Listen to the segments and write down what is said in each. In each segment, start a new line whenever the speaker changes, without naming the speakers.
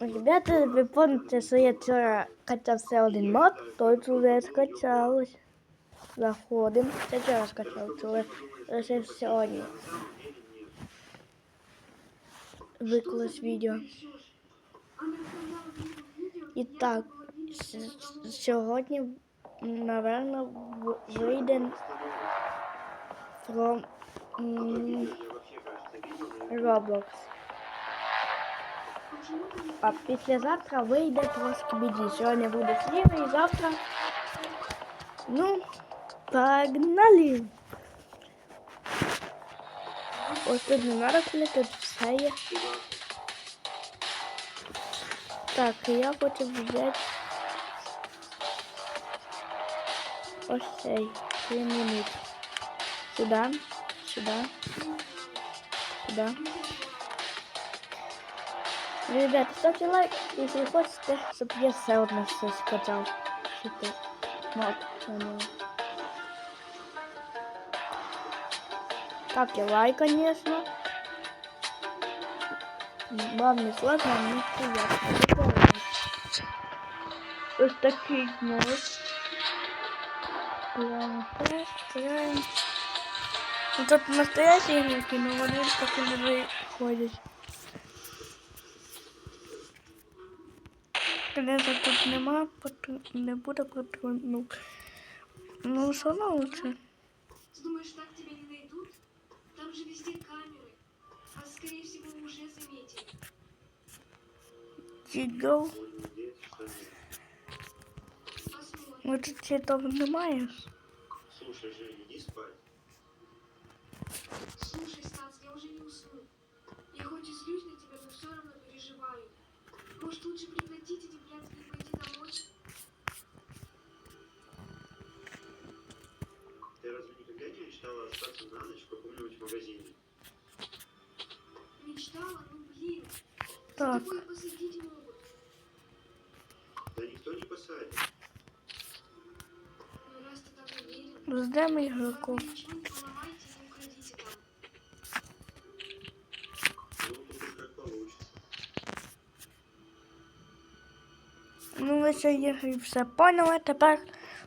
Ребята, ви помните, що я вчора качав все один мод, то вже скачалось. Заходимо. Це вчора скачав, це лише сьогодні. Виклас відео. І так, с- сьогодні, напевно, в- вийде про Roblox. А післязавтра вийде про скібіді. Сьогодні буде сліва і завтра. Ну, погнали! Ось тут не надо коли тут все є. Так, я хочу взяти ось цей племінник. Сюда, сюда, сюда. Ребята, ставьте лайк, если хочете, чтобы я все одно все скачал. Что-то. Вот, понял. Ставьте лайк, конечно. Вам не сложно, мне приятно. Ось такий нос. Прямо так, прямо. Тут настоящие игроки, но вони таки не виходять. Конечно, тут нема, не буде патрон. Ну, ну все одно лучше.
Ты думаешь, так тебя не найдут? Там же везде камеры. А скорее всего уже заметили. Посмотрим.
Ну тут ще там немає.
Слушай, Жень, иди спать.
Слушай, Стас, я уже не усну. Я хоть и злюсь на тебя, но все равно. Может, лучше прекратить эти пляски и пойти домой?
Ты разве никогда не мечтала остаться на ночь в каком-нибудь магазине?
Мечтала? Ну, блин.
Так.
Такое посадить могут.
Да никто не посадит.
Ну, раз ты так уверен,
Ждемо ігроків.
вы ничего не
Ви це ігри все поняли, тепер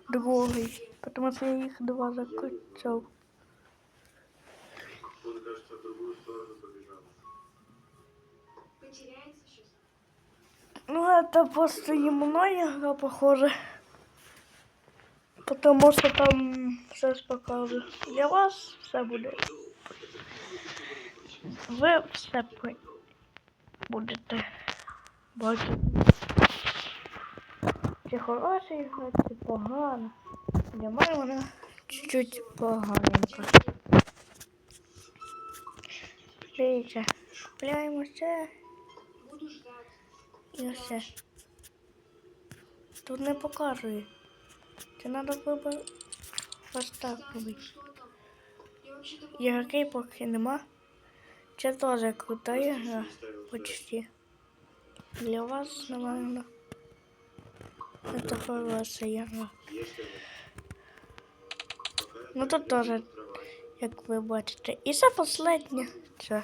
другий. Тому що я їх два закачав.
Он, кажется, в другую сторону побежал.
Потеряется сейчас.
Ну, это просто именная игра, похоже. Потому что там сейчас покажу. Для вас все буде. Ви все будете бачити. Чи хороша ігра, чи погана. Для мене вона чуть-чуть поганенька. Дивіться, купляємо це. І все. Тут не показує. Це треба вибрати ось. Ігроки поки нема. Це теж крута ігра. Почти. Для вас, наверное. Это хороша ігра.
Если вот. Пока
Ну,
это
тут тоже.
лежит в кровати.
Як ви бачите. І це последня. Це.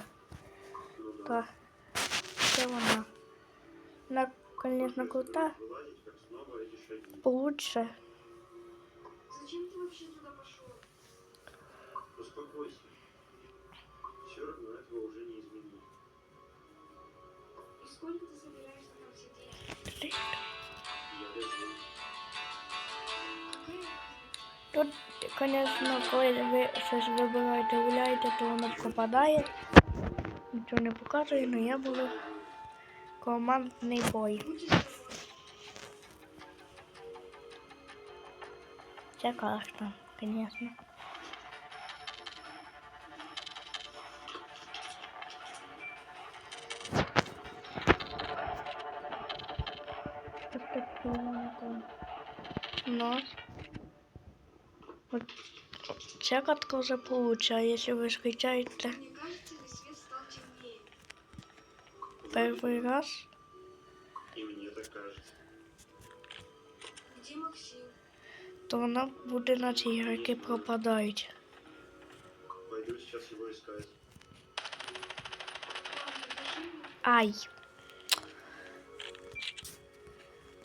Ну да.
Та. Це вона. Вона, звісно, крута.
Вылазить, как снова эти шаги.
Получше.
Зачем ты вообще туда пошел?
Успокойся. Все равно этого уже не изменить.
И сколько ты собираешься там сидеть?
Тут, звісно, коли ви щось вибираєте, гуляєте, то воно пропадає. Нічого не показує, але я буду командний бой.
Будешь
Це конечно. От Ця катка вже получає, якщо ви скачаєте
Мне кажется, весь свет стал темнее.
перший раз,
И мне так кажется.
Где Максим?
то вона буде наче ігроки пропадають.
Пойду сейчас его искать.
Ай!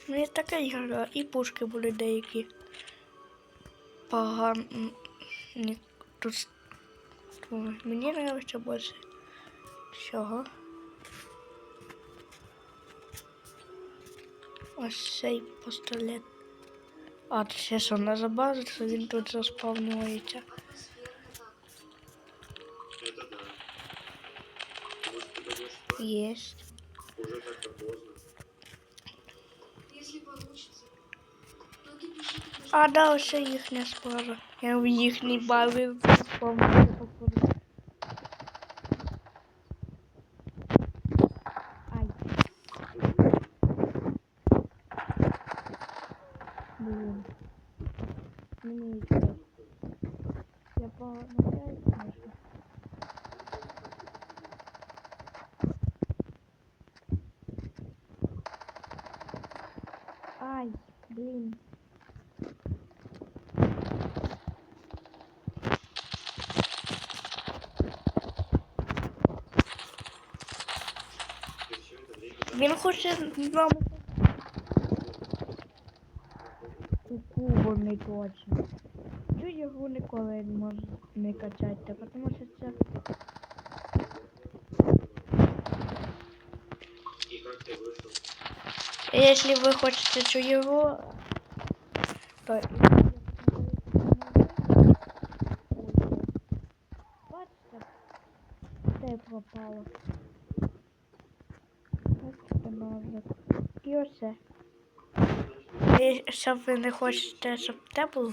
Ну, є така ігра, і пушки були деякі. Погані. Тут. Ой, мені нравиться більше. Всього. Ось цей пістолет. А, то ще що на забазиться, він тут заспавнюється.
Атмосферка так.
Это да. Может, ты пойдешь спать?
Єсть.
Уже как-то поздно.
Если получится.
А, да, ще їхня справа. Я в їхній базі заспавнюся походу. Ай. Блін. Мені це. Я понапрягаю, конечно. Ай, блін.
Ты все это время там
Він хоче з нами. Кубу не точно. Цю його ніколи не може не качати, тому що це
И как ты вышел?
Если вы хотите цю ігру, то бачите, де ножик. І оце. Якщо ви не хочете, щоб те було,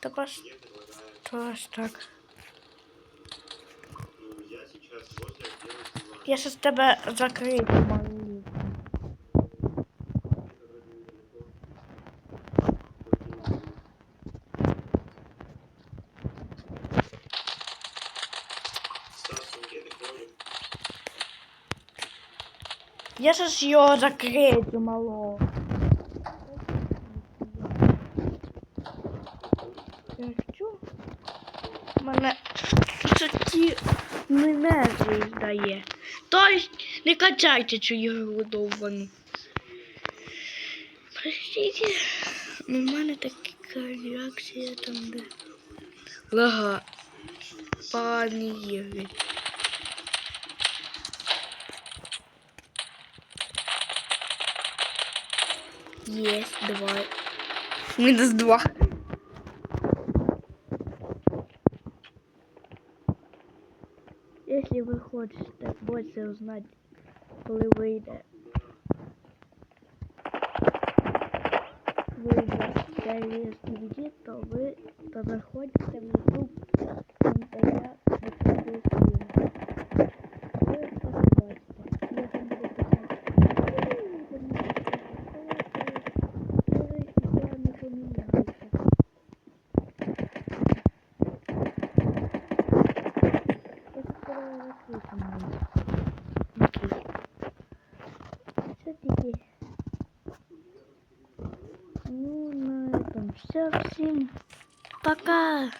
то просто так.
Я
щас тебе закрию, малий.
Стас, ну где ты ходишь?
Я щас його закрию, малого. Що? Мене такі немезі здає. Тобто не качайте цю ігру довбану. Простите, ну в мене така реакція там де. Лага. Погані ігри. Есть, два. Минус два. Если вы хочете больше узнать, коли вийде, вийде сервіс DVD, то ви то заходите в YouTube, все. Всем пока.